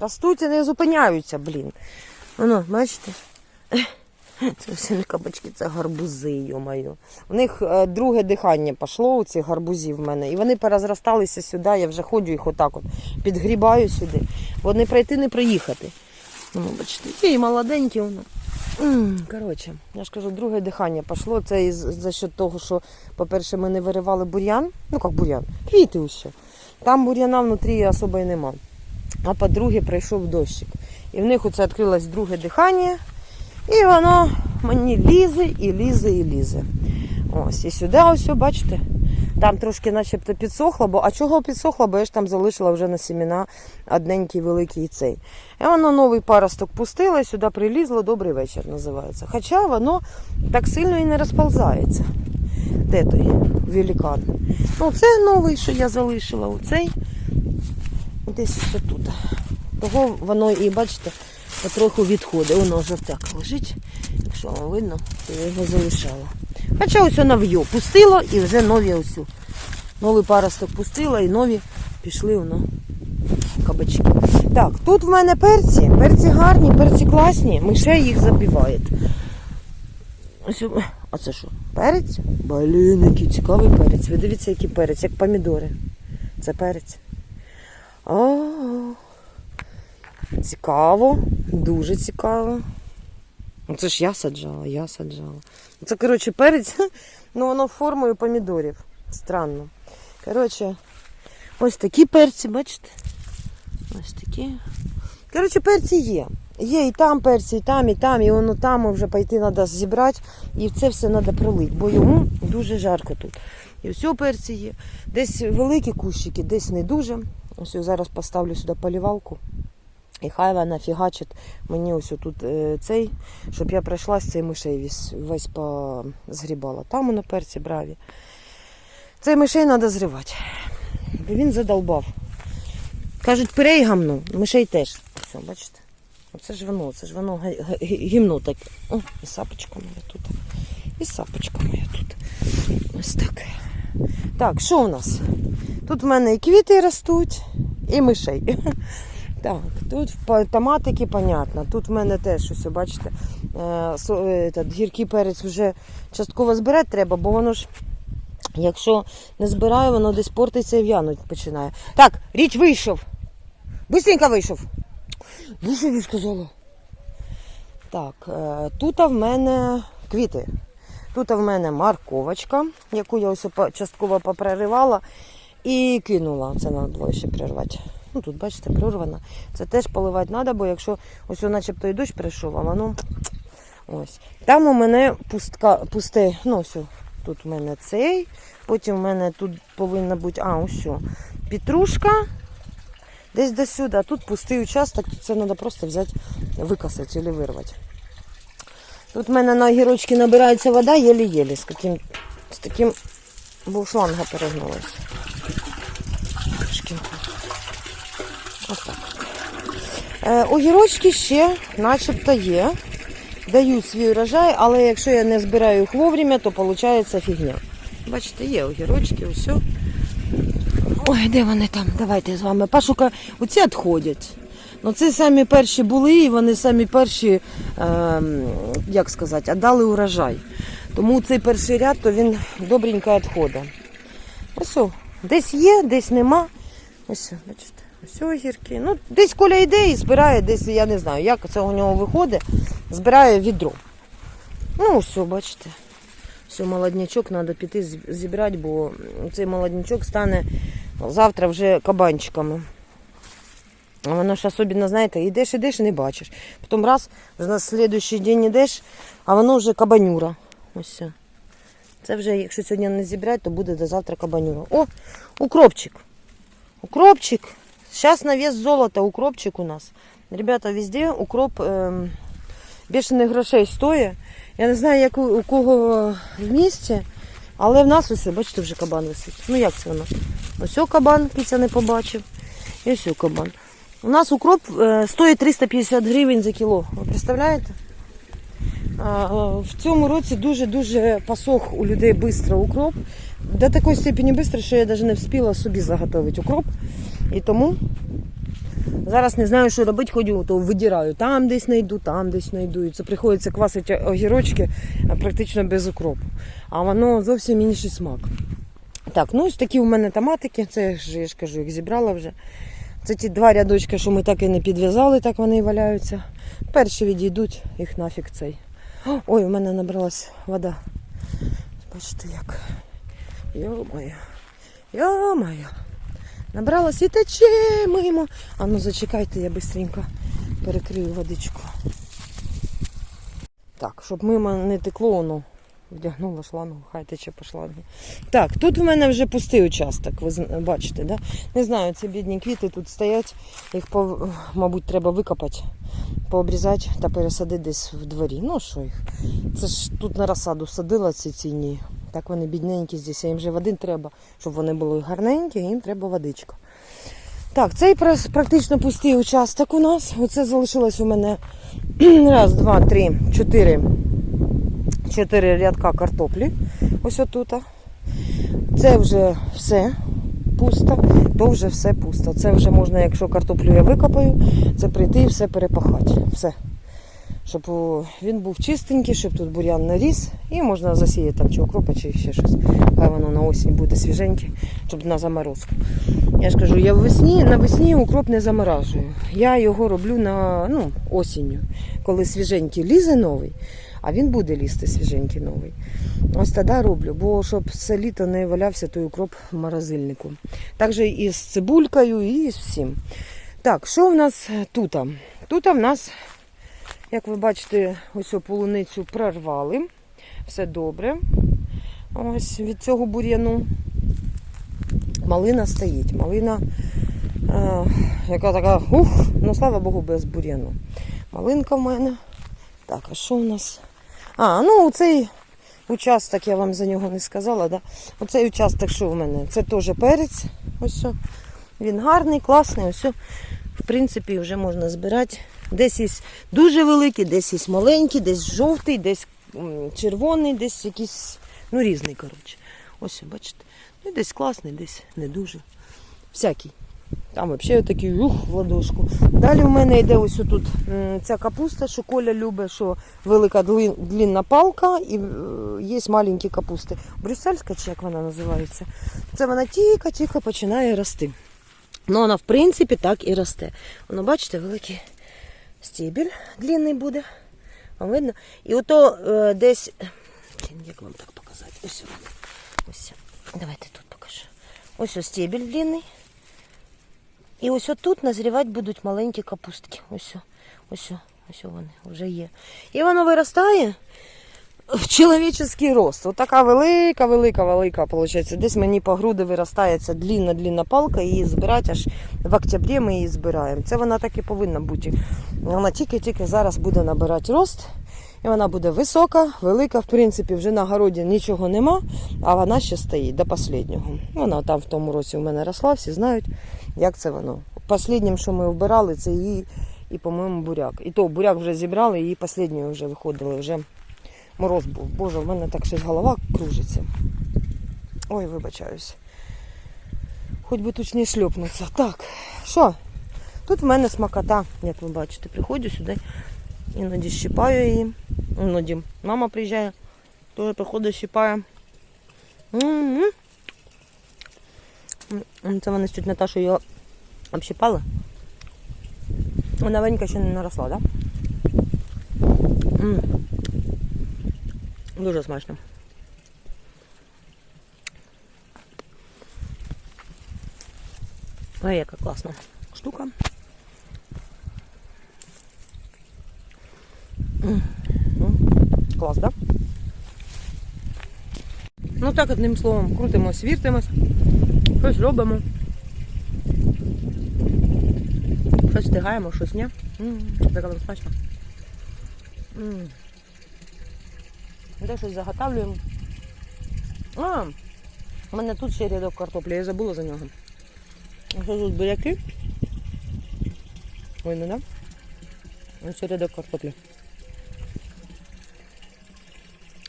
Ростуть і не зупиняються, блін. Воно, бачите? Це все не кабачки, це гарбузи, йо-моє. У них е, друге дихання пішло, у цих гарбузів в мене. І вони порозросталися сюди, я вже ходжу їх отак от, підгрібаю сюди. Бо не пройти, не проїхати. Ну, бачите, і молоденькі воно. Коротше, я ж кажу, друге дихання пішло. Це за счет того, що, по-перше, ми не виривали бур'ян. Ну як бур'ян, квіти усе. Там бур'яна внутрі особо і нема. А по-друге, прийшов дощик. І в них оце відкрилось друге дихання. І воно мені лізе, і лізе, і лізе. Ось, і сюди ось, бачите, там трошки начебто підсохло, бо а чого підсохло, бо я ж там залишила вже на сімена одненький великий цей. І воно новий паросток пустила, і сюди прилізло, добрий вечір називається. Хоча воно так сильно і не розползається. Де той великан? Ну, це новий, що я залишила, оцей. Десь ось тут. Того воно і, бачите, потроху відходить. Воно вже так лежить. Якщо вам видно, то я його залишала. Хоча ось воно в'ю. Пустило і вже нові ось. Новий паросток пустила і нові пішли воно кабачки. Так, тут в мене перці. Перці гарні, перці класні. Мишей їх забиває. Ось, а це що? Перець? Блін, який цікавий перець. Ви дивіться, який перець, як помідори. Це перець. О, цікаво, дуже цікаво. Ну, Це ж я саджала, я саджала. Це, коротше, перець, ну воно формою помідорів. Странно. Коротше, ось такі перці, бачите? Ось такі. Коротше, перці є. Є і там перці, і там, і там, і воно там вже пойти треба зібрати. І це все треба пролити, бо йому дуже жарко тут. І все перці є. Десь великі кущики, десь не дуже. Ось я зараз поставлю сюди полівалку. І хай вона фігачить мені ось тут е, цей, щоб я пройшла з цей мишей весь, весь позгрібала. Там воно перці браві. Цей мишей треба зривати. Бо він задолбав. Кажуть, пирей гамну, мишей теж. Все, бачите? Оце ж воно, це ж воно гімно таке. О, і сапочка моя тут. І сапочка моя тут. Ось так. Так, що у нас? Тут в мене і квіти ростуть, і мишей. Так, тут по- томатики, понятно. Тут в мене теж ось, бачите, е, е, гіркий перець вже частково збирати треба, бо воно ж, якщо не збираю, воно десь портиться і в'януть починає. Так, річ вийшов. Быстренько вийшов. Дуже він сказала. Так, е, тут в мене квіти. Тут в мене морковочка, яку я ось частково попроривала і кинула. Це треба було ще прирвати. Ну тут, бачите, прорвана. Це теж поливати треба, бо якщо ось начебто і дощ прийшов, а воно ось. Там у мене пустка, пусте, ну ось, тут у мене цей, потім у мене тут повинна бути, а, ось, петрушка, десь до сюди, а тут пустий участок, тут це треба просто взяти, викосати або вирвати. Тут в мене на огірочки набирається вода єлі-єлі, з, таким, з таким бушланга перегнулась. Трошки. Ось так. Е, огірочки ще начебто є. Дають свій урожай, але якщо я не збираю їх вовремя, то виходить фігня. Бачите, є огірочки, усе. Ой, де вони там? Давайте з вами пошукаю. Оці відходять. Ну, це самі перші були, і вони самі перші, ем, як сказати, дали урожай. Тому цей перший ряд, то він добренько відходить. Ось, десь є, десь нема. Ось, бачите, ось огірки. Ну, десь Коля йде і збирає, десь, я не знаю, як це у нього виходить, збирає відро. Ну, все, бачите. Все, молоднячок треба піти зібрати, бо цей молоднячок стане завтра вже кабанчиками. А воно ж особливо, знаєте, йдеш, йдеш і не бачиш. Потім раз, вже на слідуючий день йдеш, а воно вже кабанюра. Ось. Це вже, якщо сьогодні не зібрати, то буде до завтра кабанюра. О, укропчик. Укропчик. Зараз на вес золота укропчик у нас. Ребята, везде укроп ем, бешених грошей стоїть. Я не знаю, як у кого в місті, але в нас ось, бачите, вже кабан висить. Ну як це воно? Ось кабан, Піця не побачив. І ось кабан. У нас укроп е, стоїть 350 гривень за кіло. Ви представляєте? Е, В цьому році дуже-дуже посох у людей швидко укроп. До такої степені швидко, що я навіть не встигла собі заготовити укроп. І тому Зараз не знаю, що робити, ходю, то видираю. Там десь знайду, там десь знайду. І це приходиться квасити огірочки практично без укропу. А воно зовсім інший смак. Так, ну ось такі у мене томатики, це я ж кажу, їх зібрала вже. Це ті два рядочки, що ми так і не підв'язали, так вони і валяються. Перші відійдуть, їх нафіг цей. Ой, у мене набралась вода. Бачите як. Йо-моє. Йо-моє. Набралась і тече мимо. А ну зачекайте, я швидко перекрию водичку. Так, щоб мимо не текло, воно вдягнула шлангу, хай тече по шлангу. Так, тут в мене вже пустий участок, ви бачите, да? Не знаю, ці бідні квіти тут стоять, їх, мабуть, треба викопати, пообрізати та пересадити десь в дворі. Ну що їх? Це ж тут на розсаду садила ці ціні. Так вони бідненькі здесь, а їм же води треба, щоб вони були гарненькі, їм треба водичка. Так, цей практично пустий участок у нас. Оце залишилось у мене раз, два, три, чотири. Чотири рядка картоплі. Ось отут. Це вже все пусто, то вже все пусто. Це вже можна, якщо картоплю я викопаю, це прийти і все перепахати. Все. Щоб він був чистенький, щоб тут бур'ян не ріс. І можна засіяти там чи укропа, чи ще щось. Хай воно на осінь буде свіженьке, щоб на заморозку. Я ж кажу, я весні, навесні укроп не заморажую. Я його роблю на ну, осінню, коли свіженький лізе новий, а він буде лізти свіженький новий. Ось тоді роблю, бо щоб все літо не валявся той укроп в морозильнику. Так же і з цибулькою, і з всім. Так, що в нас тут? Тут в нас, як ви бачите, ось полуницю прорвали. Все добре. Ось від цього бур'яну. Малина стоїть. Малина, е, яка така, ух, ну слава Богу, без бур'яну. Малинка в мене. Так, а що у нас? А, ну цей участок, я вам за нього не сказала, да? Оцей участок, що в мене? Це теж перець. Ось. Він гарний, класний. Ось. В принципі, вже можна збирати. Десь є дуже великий, десь є маленький, десь жовтий, десь червоний, десь якийсь, ну різний, коротше. Ось, бачите. Ну, десь класний, десь не дуже. Всякий. Там взагалі такий ух, в ладошку. Далі в мене йде ось тут ця капуста, що Коля любить, що велика длинна палка і е, є маленькі капусти. Брюссельська, чи як вона називається. Це вона тільки-тільки починає рости. Ну, вона, в принципі, так і росте. Воно, бачите, великий стібель длинний буде. Вам видно? І ото е, десь. Як вам так показати? Ось. Ось. Давайте тут покажу. Ось ось стебель длинний. І ось тут назрівати будуть маленькі капустки. Ось, ось, ось вони вже є. І воно виростає в чоловічий рост. Ось така велика, велика, велика, виходить. Десь мені по груди виростає ця длінна, длінна палка, її збирати аж в октябрі ми її збираємо. Це вона так і повинна бути. Вона тільки-тільки зараз буде набирати рост. І вона буде висока, велика, в принципі, вже на городі нічого нема, а вона ще стоїть до останнього. Вона там в тому році у мене росла, всі знають, як це воно. Посліднім, що ми вбирали, це її і, по-моєму, буряк. І то буряк вже зібрали, і останньою вже виходили, вже мороз був. Боже, в мене так щось голова кружиться. Ой, вибачаюсь. Хоч би тут не шльопнуться. Так, що? Тут в мене смакота, як ви бачите, приходжу сюди. Іноді щипаю її. Іноді мама приїжджає, теж приходить, щипає. М-м-м. М, Це вони з тють Наташою його общипали. Вона Венька ще не наросла, так? Да? Дуже смачно. Ой, яка класна штука. Клас, так? Да? Ну так, одним словом, крутимось, віртимось, щось робимо. Щось встигаємо, щось ні. М, Так воно смачно. Де щось заготавлюємо. А, у мене тут ще рядок картоплі, я забула за нього. Що тут буряки? Ой, ну да? Ось ще рядок картоплі.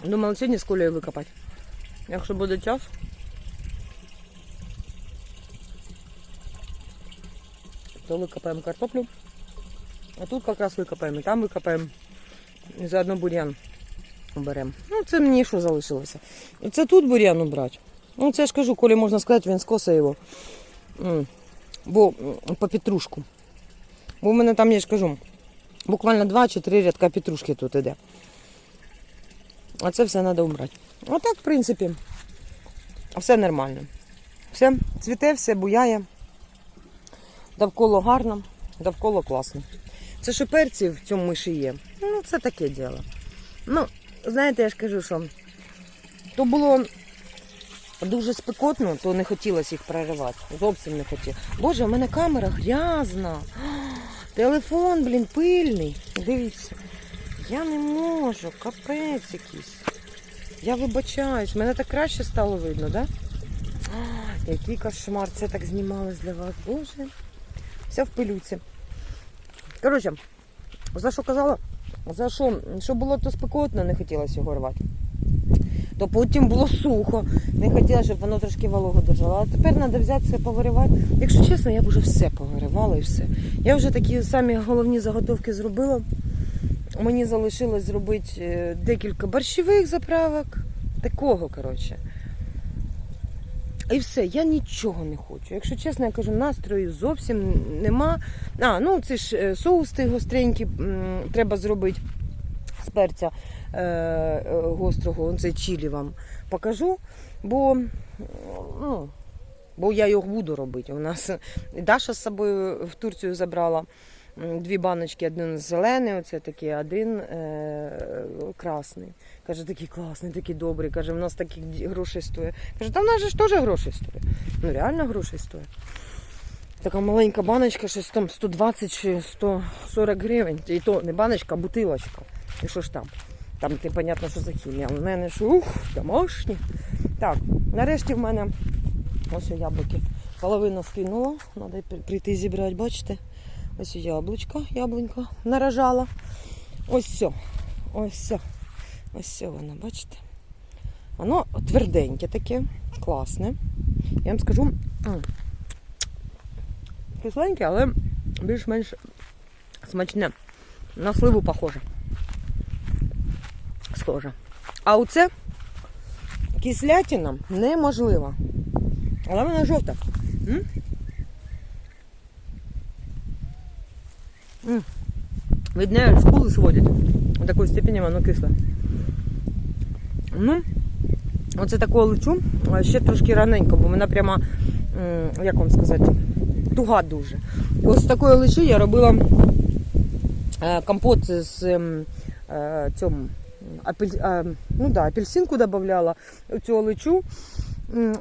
Думала сьогодні з кулею викопати. Якщо буде час. То викопаємо картоплю. А тут якраз викопаємо, і там викопаємо. І заодно бур'ян беремо. Ну, це мені що залишилося. І це тут бур'ян убрати. Ну, це я ж кажу, коли можна сказати, він скосить його. Бо по петрушку. Бо в мене там, я ж кажу, буквально два чи три рядка петрушки тут іде. А це все треба убрати. Отак, в принципі, все нормально. Все цвіте, все буяє. Довкола гарно, довкола класно. Це що перці в цьому миші є. Ну, це таке діло. Ну, знаєте, я ж кажу, що то було дуже спекотно, то не хотілося їх проривати. Зовсім не хотілося. Боже, у мене камера грязна. Телефон, блін, пильний. Дивіться. Я не можу, капець якийсь. Я вибачаюсь, мене так краще стало видно, так? Да? Який кошмар, це так знімалось для вас. Боже. Вся в пилюці. Коротше, за що казала? За що, що було то спекотно, не хотілося його рвати. То потім було сухо. Не хотіла, щоб воно трошки вологу держало. А тепер треба взяти все повиривати. Якщо чесно, я б вже все повиривала і все. Я вже такі самі головні заготовки зробила. Мені залишилось зробити е, декілька борщових заправок. Такого, коротше. І все, я нічого не хочу. Якщо чесно, я кажу, настрою зовсім нема. А, ну це ж е, соус той гостренький треба зробити з перця е, е, гострого, цей чилі вам покажу, бо, ну, бо я його буду робити. У нас Даша з собою в Турцію забрала дві баночки, один зелений, оце такий, один е, красний. Каже, такий класний, такий добрий. Каже, в нас таких ді- грошей стоїть. Каже, та в нас же ж теж грошей стоїть. Ну реально грошей стоїть. Така маленька баночка, щось там 120 чи 140 гривень. І то не баночка, а бутилочка. І що ж там? Там ти, понятно, що за хімія. В мене ж ух, домашні. Так, нарешті в мене ось яблуки. Половину скинула. Треба прийти зібрати, бачите? Ось яблучко, яблунька наражала. Ось все. Ось все. Ось все воно, бачите? Воно тверденьке таке, класне. Я вам скажу, кисленьке, але більш-менш смачне. На сливу похоже. Схоже. А оце кислятина неможлива. Але вона жовта. М? Неї скули сводять. У такої степені воно кисле. Ну, оце такого лечу, ще трошки раненько, бо вона прямо, як вам сказати, туга дуже. Ось з такої я робила е, компот з ем, е, цьому, апель, е, ну да, апельсинку додавала, цю лечу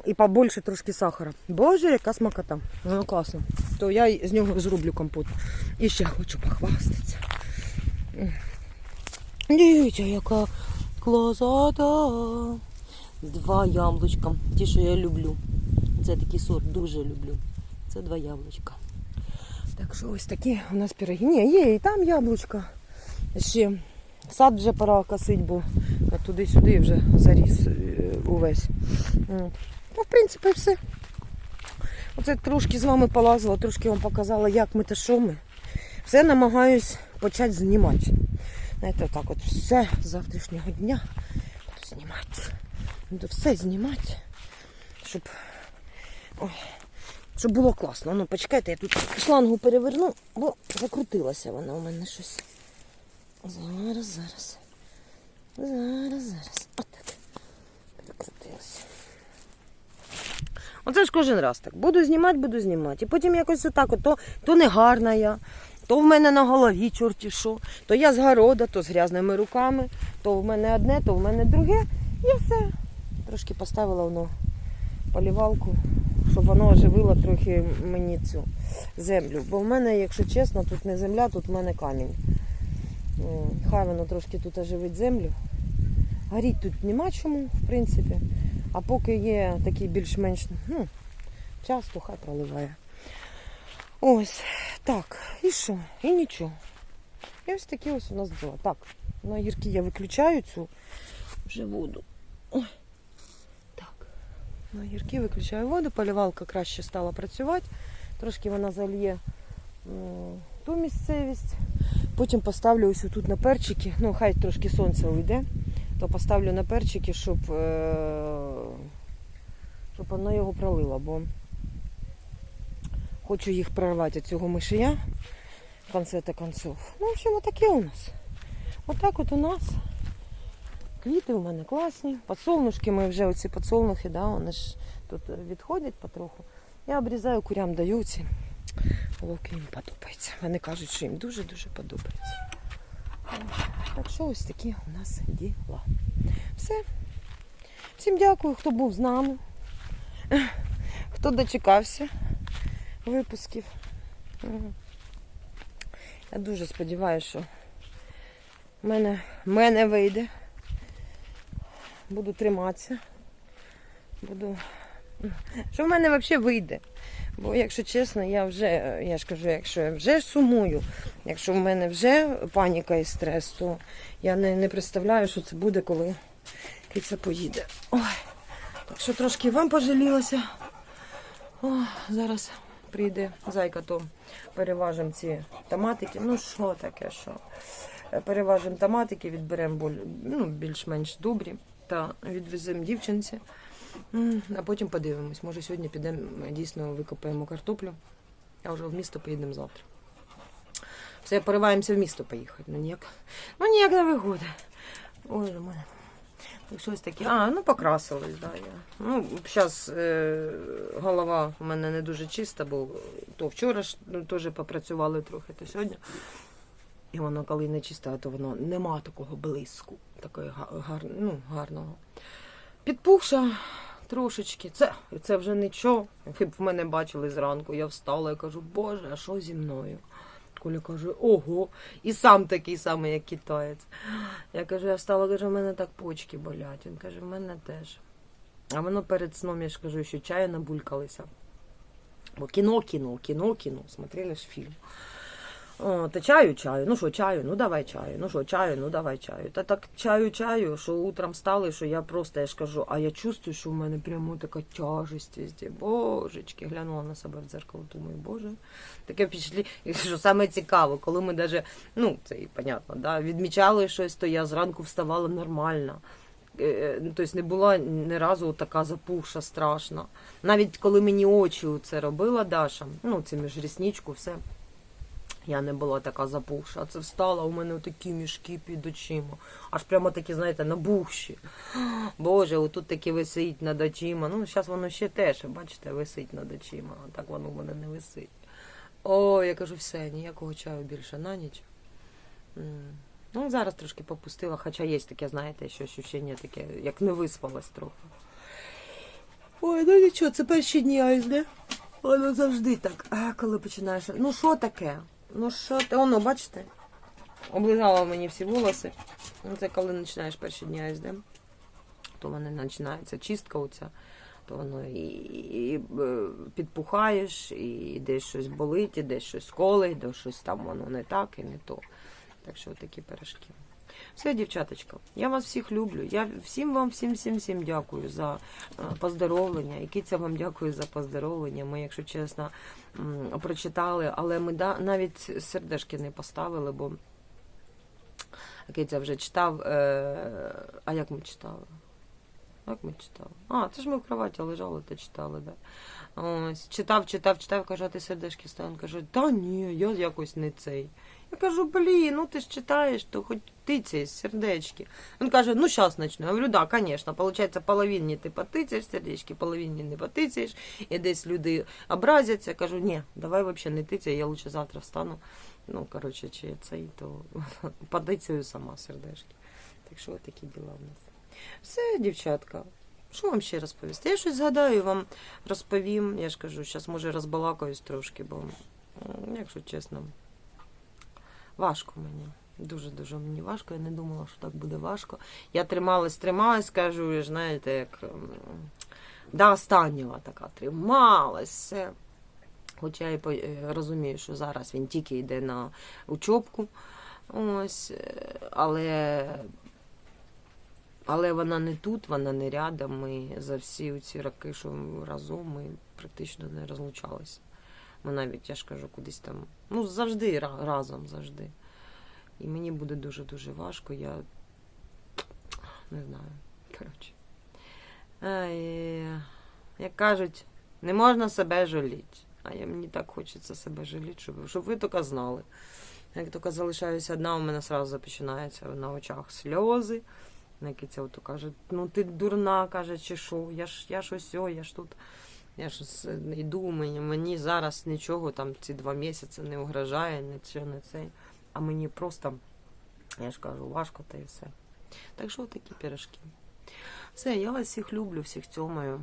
і побольше трошки сахара. Боже, яка смакота. Воно класно. То я з нього зроблю компот. І ще хочу похвастатися. Дивіться, яка класота. Два яблучка. Ті, що я люблю. Це такий сорт, дуже люблю. Це два яблучка. Так що ось такі у нас пироги. Ні, є і там яблучка. Ще сад вже пора косить, бо туди-сюди вже заріс е, увесь. Ну, в принципі, все. Оце трошки з вами полазила, трошки вам показала, як ми та що ми. Все намагаюсь почати знімати. Знаєте, отак от все з завтрашнього дня знімати. Буду все знімати, щоб, ой, щоб було класно. Ну, почекайте, я тут шлангу переверну, бо закрутилася вона у мене щось. Зараз, зараз. Зараз, зараз. Отак. Перекрутилася. Оце ж кожен раз так. Буду знімати, буду знімати. І потім якось отак, от, то, то не гарна я, то в мене на голові чорті що, то я з города, то з грязними руками, то в мене одне, то в мене друге. І все. Трошки поставила воно полівалку, щоб воно оживило трохи мені цю землю. Бо в мене, якщо чесно, тут не земля, тут в мене камінь. Хай воно трошки тут оживить землю. Горіть тут нема чому, в принципі. А поки є такий більш-менш ну, час, то хай проливає. Ось, так, і що? І нічого. І ось такі ось у нас діла. Так, на гірки я виключаю цю вже воду. Так. На гірки виключаю воду, полівалка краще стала працювати. Трошки вона зальє ту місцевість. Потім поставлю ось тут на перчики. Ну, хай трошки сонце уйде, то поставлю на перчики, щоб, е, щоб воно його пролило, бо хочу їх прорвати від цього мишія в конце та концов. Ну, в общем, отаке у нас. Отак от у нас. Квіти у мене класні. Подсолнушки ми вже оці подсолнухи, да, вони ж тут відходять потроху. Я обрізаю, курям даю ці. Луки їм подобається. Вони кажуть, що їм дуже-дуже подобається. Так що ось такі у нас діла. Все. Всім дякую, хто був з нами, хто дочекався випусків. Я дуже сподіваюся, що в мене, мене вийде. Буду триматися. Буду. Що в мене взагалі вийде? Бо, якщо чесно, я вже, я ж кажу, якщо я вже сумую, якщо в мене вже паніка і стрес, то я не, не представляю, що це буде, коли киця поїде. Ой. Так що трошки вам пожалілася. О, зараз прийде зайка, то переважимо ці томатики. Ну що таке, що? Переважимо томатики, відберемо ну, більш-менш добрі та відвеземо дівчинці. А потім подивимось. Може сьогодні підемо дійсно викопаємо картоплю, а вже в місто поїдемо завтра. Все, пориваємося в місто поїхати. Ну ніяк, ну ніяк не виходить. Ой, у мене. Щось таке. А, ну покрасилась, да, я. Ну, зараз е, голова у мене не дуже чиста, бо то вчора ж ну, теж попрацювали трохи, то сьогодні. І воно, коли не чисте, то воно нема такого блиску, такого гар, ну, гарного. Підпухша трошечки. Це, це вже нічого. Ви б в мене бачили зранку. Я встала і кажу, Боже, а що зі мною? Коля каже, ого, і сам такий самий, як китаєць. Я кажу, я встала, кажу, в мене так почки болять. Він каже, в мене теж. А воно перед сном, я ж кажу, що чаю набулькалися. Бо кіно, кіно, кіно, кіно. Смотрели ж фільм. Та чаю, чаю. Ну що, чаю, ну давай чаю. Ну що, чаю, ну давай чаю. Та так чаю, чаю, що утром стали, що я просто, я ж кажу, а я чувствую, що в мене прямо така тяжесть. Божечки, глянула на себе в дзеркало, думаю, боже. Таке впечатлі, що саме цікаво, коли ми даже, ну, це і понятно, да, відмічали щось, то я зранку вставала нормально. Е, ну, Тобто не була ні разу така запухша страшна. Навіть коли мені очі це робила Даша, ну, це між рісничку, все. Я не була така запухша. А це встала, у мене такі мішки під очима. Аж прямо такі, знаєте, набухші. Боже, отут таке висить над очима. Ну, зараз воно ще теж, бачите, висить над очима. А так воно в мене не висить. О, я кажу, все, ніякого чаю більше на ніч. Ну, зараз трошки попустила, хоча є таке, знаєте, що ощущення таке, як не виспалась трохи. Ой, ну нічого, це перші дні айсне. Воно завжди так. А коли починаєш. Ну що таке? Ну що ти? Воно, бачите? Облизала мені всі волоси. Ну, це коли починаєш перші дні АСД, то мене починається чистка оця, то воно і, і, і підпухаєш, і десь щось болить, і десь щось колить, де щось там воно не так і не то. Так що такі пирожки. Все, дівчаточка, я вас всіх люблю. Я всім вам, всім, всім, всім дякую за е, поздоровлення. І Киця вам дякую за поздоровлення. Ми, якщо чесно, прочитали, але ми навіть сердешки не поставили, бо Киця вже читав. Е, а як ми читали? Як ми читали? А, це ж ми в кроваті лежали та читали, да. Ось, читав, читав, читав, каже, а ти сердешки став. Каже, та ні, я якось не цей. Я кажу, блін, ну ти ж читаєш, то хоч тицяй сердечки. Він каже, ну зараз начну. Я говорю, да, конечно. Получается, половині ти потицяєш сердечки, половині не потицяєш, і десь люди образяться. Кажу, ні, давай вообще не тицяй, я лучше завтра встану. Ну, коротше, чи я цей, то потицяю сама сердечки. Так що такі діла в нас. Все, дівчатка. Що вам ще розповісти? Я щось згадаю, вам розповім. Я ж кажу, зараз може розбалакаюсь трошки, бо, якщо чесно, важко мені. Дуже-дуже мені важко. Я не думала, що так буде важко. Я трималась, трималась, кажу, знаєте, як до останнього така трималась, все. Хоча я е, розумію, що зараз він тільки йде на учобку. Ось, е, але, але вона не тут, вона не рядом. Ми за всі ці роки, що разом, ми практично не розлучалися. Ми навіть, я ж кажу, кудись там. Ну, завжди разом, завжди. І мені буде дуже-дуже важко. Я не знаю. Коротше. Як кажуть, не можна себе жаліти. А я мені так хочеться себе жаліти, щоб, щоб ви тільки знали. Як тільки залишаюся одна, у мене одразу починаються на очах сльози. Накиця каже, ну ти дурна, каже, чи що, я ж я ж ось, я ж тут. Я ж с- йду, мені, мені зараз нічого там ці два місяці не угрожає, нічого не це. А мені просто, я ж кажу, важко та і все. Так що такі пірожки. Все, я вас всіх люблю, всіх цьомаю.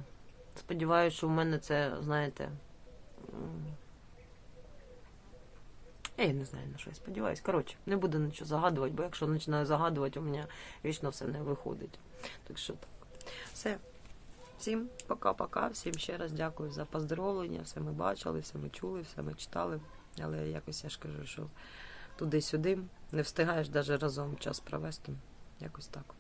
Сподіваюся, що в мене це, знаєте. Я не знаю на що я сподіваюся. Коротше, не буду нічого загадувати, бо якщо починаю загадувати, у мене вічно все не виходить. Так що так. Все. Всім пока-пока. Всім ще раз дякую за поздоровлення. Все ми бачили, все ми чули, все ми читали. Але якось я ж кажу, що туди-сюди не встигаєш навіть разом час провести. Якось так.